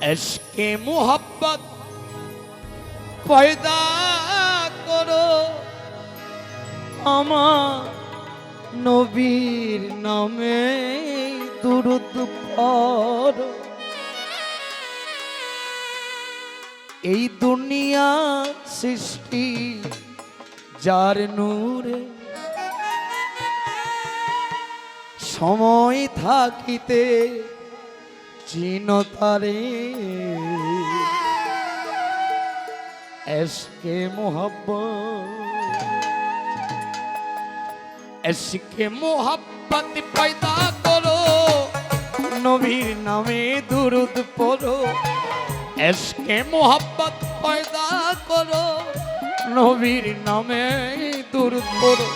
SK মোহাব্বত পয়দা করো। আমার নবীর নামে দুরুদ পড়ো। এই দুনিয়া সৃষ্টি যার নূরে সময় থাকিতে চিনতারে এসকে মোহব্বত এসকে মোহব্বত পয়দা করো। নবীর নামে দুরুদ পড়ো। এসকে মোহব্বত পয়দা করো। নবীর নামে দুরুদ পড়ো।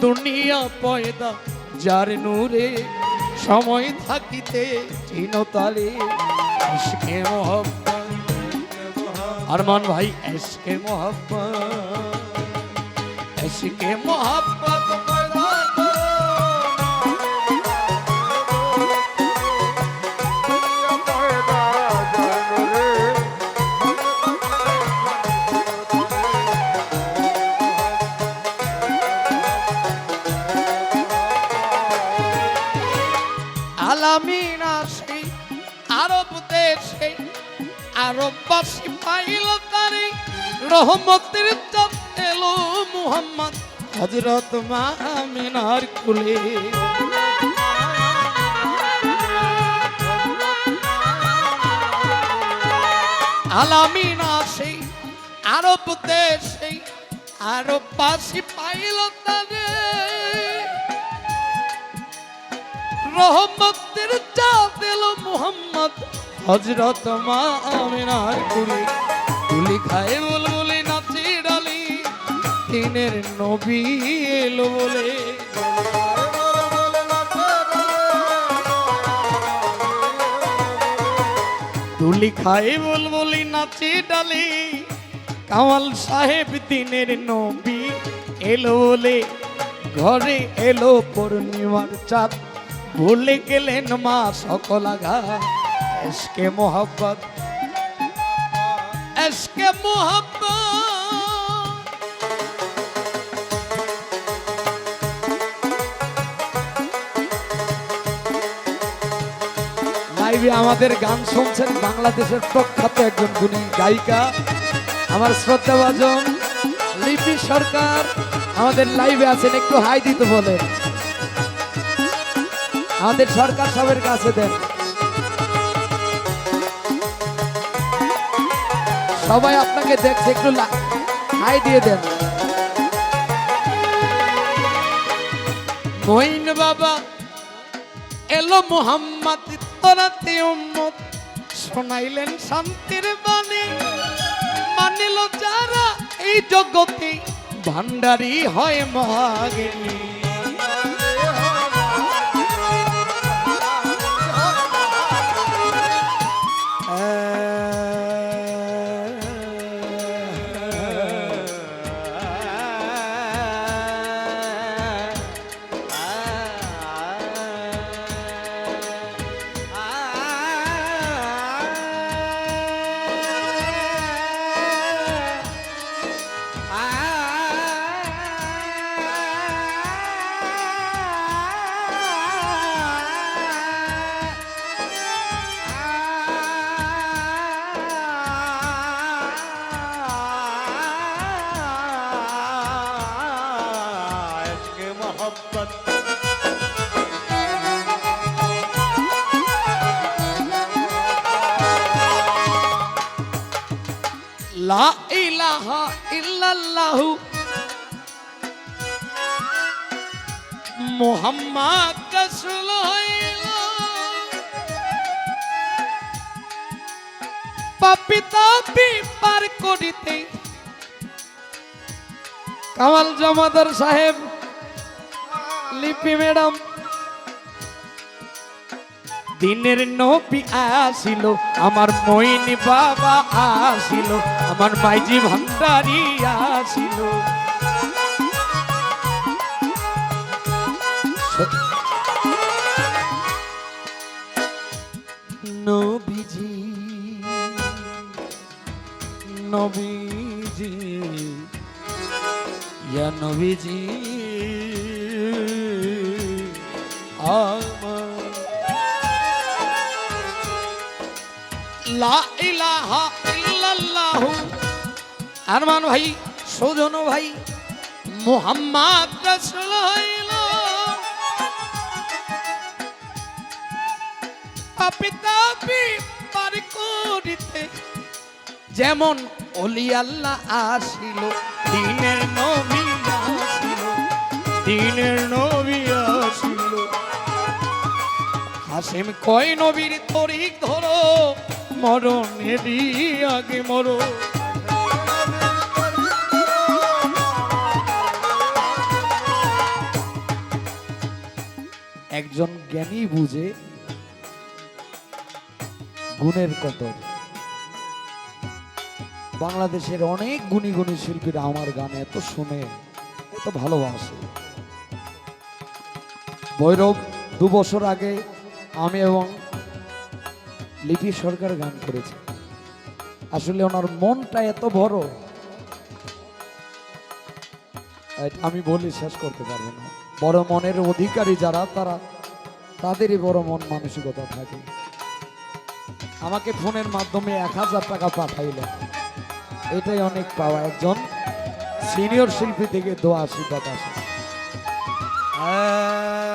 দুনিয়া পয়দা যার নূরে সময় থাকিতে চিনতারে এসকে মোহব্বত। আরমান ভাই এসকে মোহব্বত। এসকে মোহব্বত আরববাসী পাইল তারে রহমতের চাঁদ এলো মুহাম্মদ। হজরত মা কুলে। আলামিনা সেই আরব দেশে আরববাসী পাইল তারে। রহমতের মুহাম্মদ হজরত মা আমিনার কুলি কুলি খায় বুলবুলি নাচি ডালি। দিনের নবী এলো বলে। তুলি খায় বুলবুলি নাচি ডালি। কামাল সাহেব দিনের নবী এলো বলে। ঘরে এলো পূর্ণিমার চাঁদ। ভুলে গেলেন মা সকল আগা এসকে মোহাব্বত। এসকে মোহাব্বত। লাইভে আমাদের গান শুনছেন বাংলাদেশের প্রখ্যাত একজন গুণী গায়িকা, আমার শ্রদ্ধাভাজন লিপি সরকার। আমাদের লাইভে আছেন, একটু হাই দিতে বলে আমাদের সরকার সবের কাছে দেন। সবাই আপনাকে দেখছে, একটু হাই দিয়ে দেন। বাবা, এলো মোহাম্মদ তোরাতে উম্মত। শোনাইলেন শান্তির বাণী। মানিল যারা এই জগতে, ভান্ডারি হয় মহাগিনী। লা ইলাহা ইল্লাল্লাহু। মুহাম্মদ রাসূল হইল পাপি তাপি পার করিতে। কামাল জমাদার সাহেব লিপি ম্যাডাম। দিনের নবী আসিল, আমার মইনি বাবা আসিল, আমার মাইজি ভান্ডারি আসিল। নবীজি নবীজি, ইয়া নবীজি। আমার আরমান ভাই সৌজন ভাই মোহাম্মদ যেমন অলি আল্লাহ আসিল দিনের নবী আসিল দিনের নবী হাসিম কয়, নবীর তরিক ধরো মরণেরই আগে মরো। একজন জ্ঞানী বুঝে গুণের কদর। বাংলাদেশের অনেক গুণী গুণী শিল্পীরা আমার গান এত শুনে, এত ভালোবাসে। ভৈরব দু বছর আগে আমি এবং লিপি সরকার গান করেছি। আসলে ওনার মনটা এত বড় আমি বলি শেষ করতে পারব না। বড় মনের অধিকারী যারা, তারা তাদেরই বড় মন মানসিকতা থাকে। আমাকে ফোনের মাধ্যমে এক হাজার টাকা পাঠাইলেন এটাই অনেক পাওয়া একজন সিনিয়র শিল্পী থেকে দোয়া আশীর্বাদ আসে। লা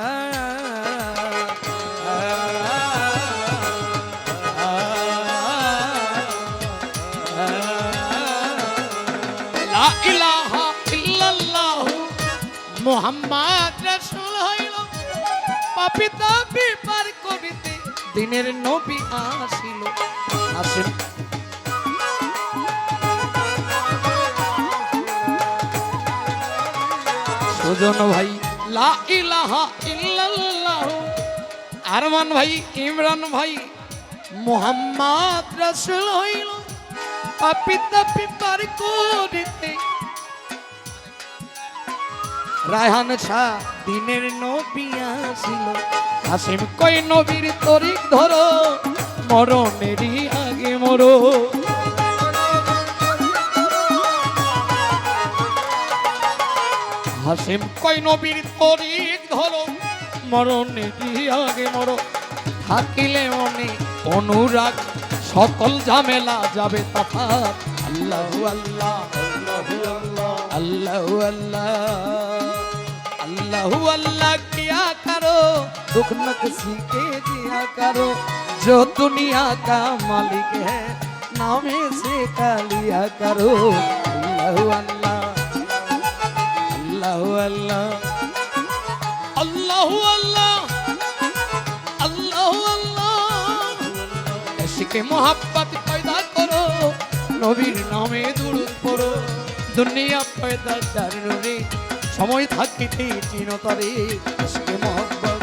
মুহাম্মদ রাসূল হইল। পাপি তাপি পার করিতে দিনের নবী আসিল। আসেন। সুজন ভাই, লা ইলাহা ইল্লাল্লাহু। আরমান ভাই, ইমরান ভাই, মোহাম্মদ রাসূল হইল। পাপি তাপি পার করিতে রায়হান ছা দিনের নবী আসিল আসিম কই নবীর তরিক ধরো, মরণেরই আগে মরো। হাসিম কই নবীর তরিক ধরো, মরণেরই আগে মরো। থাকিলে মনে অনুরাগ, সকল ঝামেলা যাবে তফাত আল্লাহ আল্লাহ আল্লাহ আল্লাহ আল্লাহ। अल्लाह अल्लाह किया करो दुख न किसी के दिया करो जो दुनिया का मालिक है नामे से का लिया करो अल्लाह अल्लाह अल्लाह अल्लाह अल्लाह अल्लाह अल्लाह अल्लाह ऐसी के मोहब्बत पैदा करो नवीन नामे दूर करो दुनिया पैदा कर সময় থাকিতে চিনতরে এসকে মোহব্বত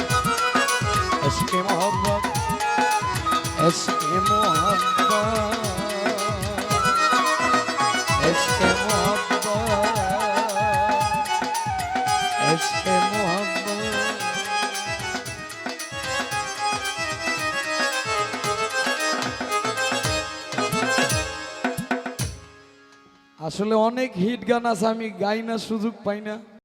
এসকে মোহব্বত এসকে মোহব্বত এসকে মোহব্বত, এসকে আসলে অনেক হিট গান আছে, আমি গাই না, সুযোগ পাই না।